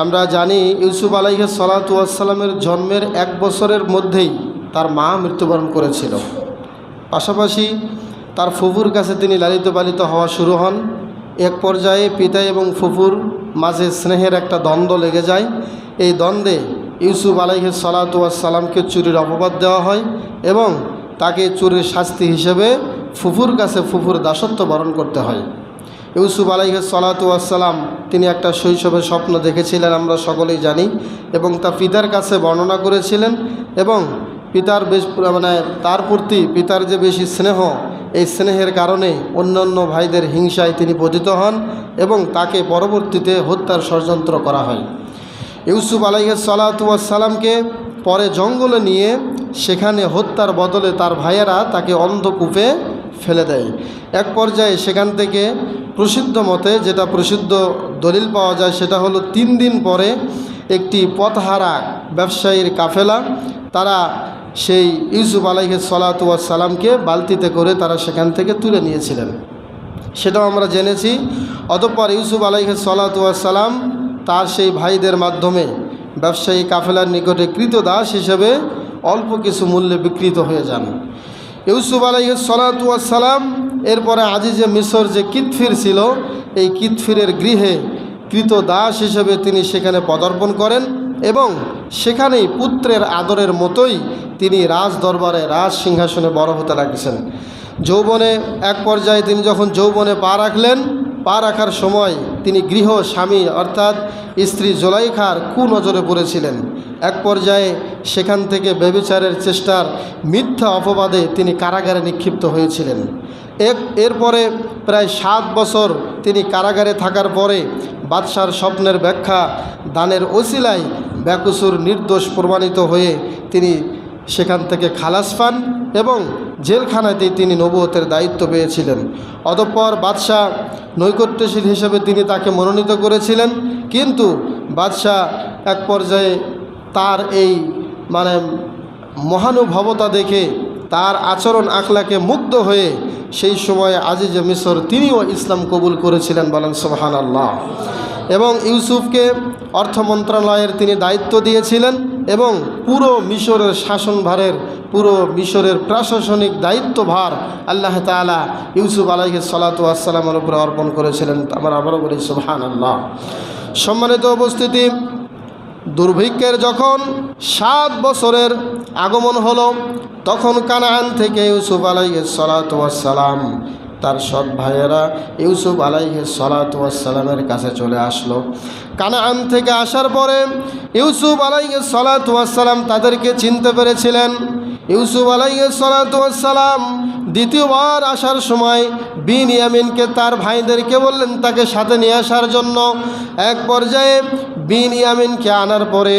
আমরা জানি ইউসুফ আলাইহে সালাতামের জন্মের এক বছরের মধ্যেই তার মা মৃত্যুবরণ করেছিল। পাশাপাশি তার ফুফুর কাছে তিনি লালিত পালিত হওয়া শুরু হন। এক পর্যায়ে পিতা এবং ফুফুর মাঝে স্নেহের একটা দ্বন্দ্ব লেগে যায়। এই দ্বন্দ্বে ইউসুফ আলাইহে সালাতামকে চুরির অপবাদ দেওয়া হয় এবং তাকে চুরির শাস্তি হিসেবে ফুফুর কাছে ফুফুর দাসত্ব বরণ করতে হয়। ইউসুফ আলাইহ সালাতাম তিনি একটা শৈশবের স্বপ্ন দেখেছিলেন, আমরা সকলেই জানি, এবং তা পিতার কাছে বর্ণনা করেছিলেন, এবং পিতার বেশ মানে তার প্রতি পিতার যে বেশি স্নেহ, এই স্নেহের কারণে অন্যান্য ভাইদের হিংসায় তিনি পতিত হন এবং তাকে পরবর্তীতে হত্যার ষড়যন্ত্র করা হয়। ইউসুফ আলাইহ সালাতামকে পরে জঙ্গলে নিয়ে সেখানে হত্যার বদলে তার ভাইয়েরা তাকে অন্ধকূপে ফেলে দেয়। এক পর্যায়ে সেখান থেকে প্রসিদ্ধ মতে যেটা প্রসিদ্ধ দলিল পাওয়া যায় সেটা হলো তিন দিন পরে একটি পথহারা ব্যবসায়ীর কাফেলা, তারা সেই ইউসুফ আলাইহে সালাতামকে বালতিতে করে তারা সেখান থেকে তুলে নিয়েছিলেন। সেটাও আমরা জেনেছি। অতঃপর ইউসুফ আলাইহে সালাতাম তার সেই ভাইদের মাধ্যমে ব্যবসায়ী কাফেলার নিকটে কৃত দাস হিসেবে অল্প কিছু মূল্যে বিকৃত হয়ে যান। ইউসুফ আলাইহ সালাতাম এরপরে আজিজে মিশর যে কিতফির ছিল, এই কিতফিরের গৃহে কৃত দাস হিসেবে তিনি সেখানে পদার্পণ করেন এবং সেখানেই পুত্রের আদরের মতোই তিনি রাজ দরবারে রাজ সিংহাসনে বড় হতে লাগছেন। যৌবনে এক পর্যায়ে তিনি যখন যৌবনে পা রাখলেন, পা রাখার সময় তিনি গৃহ স্বামী অর্থাৎ স্ত্রী জোলাইখার কুনজরে পড়েছিলেন। এক পর্যায়ে সেখান থেকে বেবিচারের চেষ্টার মিথ্যা অপবাদে তিনি কারাগারে নিক্ষিপ্ত হয়েছিলেন। এক, এরপরে প্রায় সাত বছর তিনি কারাগারে থাকার পরে বাদশার স্বপ্নের ব্যাখ্যা দানের ওসিলায় ব্যাকুসুর নির্দোষ প্রমাণিত হয়ে তিনি সেখান থেকে খালাস পান এবং জেলখানাতেই তিনি নবুয়তের দায়িত্ব পেয়েছিলেন। অতঃপর বাদশাহ নৈকট্যশীল হিসেবে তিনি তাকে মনোনীত করেছিলেন, কিন্তু বাদশাহ এক পর্যায়ে তার এই মানে মহানুভবতা দেখে তার আচরণ আখলাকে মুগ্ধ হয়ে সেই সময় আজিজে মিশর তিনিও ইসলাম কবুল করেছিলেন বলেন সোহান আল্লাহ এবং ইউসুফকে অর্থ মন্ত্রণালয়ের তিনি দায়িত্ব দিয়েছিলেন এবং পুরো মিশরের শাসনভারের, পুরো মিশরের প্রশাসনিক দায়িত্বভার আল্লাহ তালা ইউসুফ আলাইহ সালাতামের উপরে অর্পণ করেছিলেন। আমরা আবারও বলি সুবহান আল্লাহ সম্মানিত উপস্থিতি দুর্ভিক্ষের যখন সাত বছরের আগমন হলো, তখন কানান থেকে ইউসুফ আলাইহ সালাতাম তার সৎ ভাইয়েরা ইউসুফ আলাইহ সালাতামের কাছে চলে আসলো। কানান থেকে আসার পরে ইউসুফ আলাইহ সালাতাম তাদেরকে চিনতে পেরেছিলেন। ইউসুফ আলাইহ সালাতাম দ্বিতীয়বার আসার সময় বিন ইয়ামিনকে তার ভাইদেরকে বললেন, তাকে সাথে নিয়ে আসার জন্য। এক পর্যায়ে বিন ইয়ামিনকে আনার পরে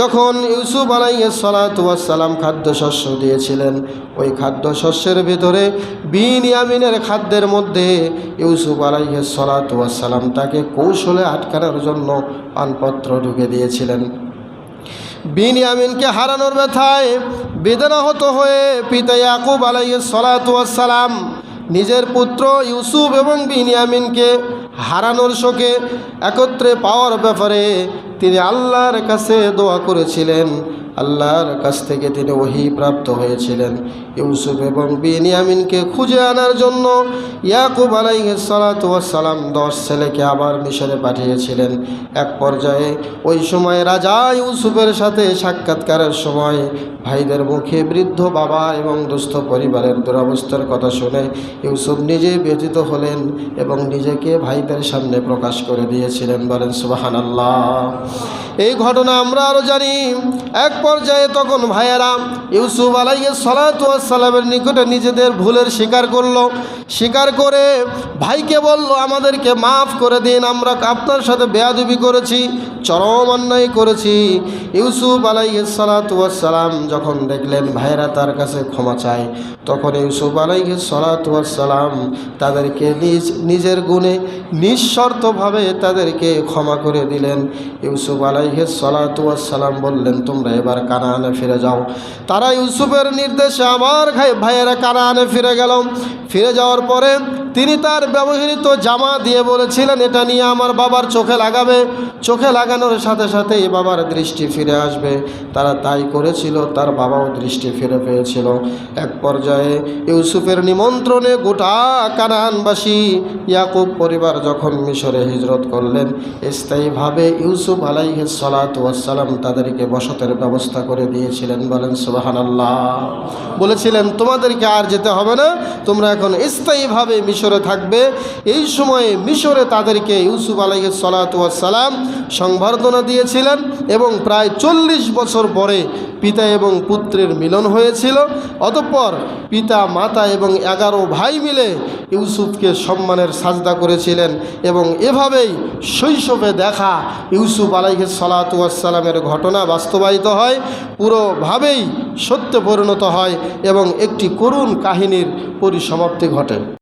যখন ইউসুফ আলাইহ সালাতাম খাদ্যশস্য দিয়েছিলেন, ওই খাদ্যশস্যের ভিতরে বিন ইয়ামিনের খাদ্যের মধ্যে ইউসুফ আলাইহ সালাতাম তাকে কৌশলে আটকানোর জন্য পানপত্র ঢুকে দিয়েছিলেন। বিন ইয়ামিনকে হারানোর ব্যথায় বেদনাহত হয়ে পিতা ইয়াকুব সালাতাম নিজের পুত্র ইউসুফ এবং বিনিয়ামিনকে হারানোর শোকে একত্রে পাওয়ার ব্যাপারে তিনি আল্লাহর কাছে দোয়া করেছিলেন। আল্লাহর কাছ থেকে তিনি ওহি প্রাপ্ত হয়েছিলেন। ইউসুফ এবং বিনিয়ামিনকে খুঁজে আনার জন্য ইয়াকুব আলাইসালাম দশ ছেলেকে আবার মিশরে পাঠিয়েছিলেন। এক পর্যায়ে ওই সময় রাজা ইউসুফের সাথে সাক্ষাৎকারের সময় ভাইদের মুখে বৃদ্ধ বাবা এবং দুস্থ পরিবারের দুরবস্থার কথা শুনে ইউসুফ নিজে ব্যথিত হলেন এবং নিজেকে ভাইদের সামনে প্রকাশ করে দিয়েছিলেন। বলেন সুবাহান আল্লাহ এই ঘটনা আমরা আরও জানি। এক পর্যায়ে তখন ভাইয়েরা ইউসুফ আলাইয়ে সালাতামের নিকটে নিজেদের ভুলের স্বীকার করল। স্বীকার করে ভাইকে বলল, আমাদেরকে মাফ করে দিন, আমরা আপনার সাথে বেয়াদুবি করেছি, চরম অন্যায় করেছি। ইউসুফ আলাইহে সালাতাম যখন দেখলেন, ভাইয়েরা তার কাছে ক্ষমা চায়, তখন ইউসুফ আলাইহে সালাতাম তাদেরকে নিজ, নিজের গুণে নিঃশর্তভাবে তাদেরকে ক্ষমা করে দিলেন। ইউসুফ আলাইহে সালাতাম বললেন, তোমরা এবার কানানে ফিরে যাও। তারা ইউসুফের নির্দেশে আমার ভাই ভাইয়েরা কানানে ফিরে গেলাম। ফিরে যাওয়ার পরে তিনি তার ব্যবহৃত জামা দিয়ে বলেছিলেন, এটা নিয়ে আমার বাবার চোখে লাগাবে। চোখে লাগানোর সাথে সাথে এই বাবার দৃষ্টি ফিরে আসবে। তারা তাই করেছিল, তার বাবাও দৃষ্টি ফিরে পেয়েছিল। এক পর্যায়ে ইউসুফের নিমন্ত্রণে গোটা কানানবাসী ইয়াকুব পরিবার যখন মিশরে হিজরত করলেন, স্থায়ীভাবে ইউসুফ আলাইহে সালাতাম তাদেরকে বসতের ব্যবস্থা করে দিয়েছিলেন। বলেন সুবাহান আল্লাহ বলেছিলেন, তোমাদেরকে আর যেতে হবে না। তোমরা এখন স্থায়ীভাবে মিশরে থাকবে। এই সময়ে মিশরে তাদেরকে ইউসুফ আলাইহে সালাতাম সংবর্ধনা দিয়েছিলেন এবং প্রায় চল্লিশ বছর পরে পিতা এবং পুত্রের মিলন হয়েছিল। অতঃপর পিতা, মাতা এবং এগারো ভাই মিলে ইউসুফকে সম্মানের সাজদা করেছিলেন এবং এভাবেই শৈশবে দেখা ইউসুফ আলাইহে সালাতামের ঘটনা বাস্তবায়িত হয়, পুরোভাবেই সত্য পরিণত হয় এবং একটি করুণ কাহিনীর পরিসমাপ্তি ঘটে।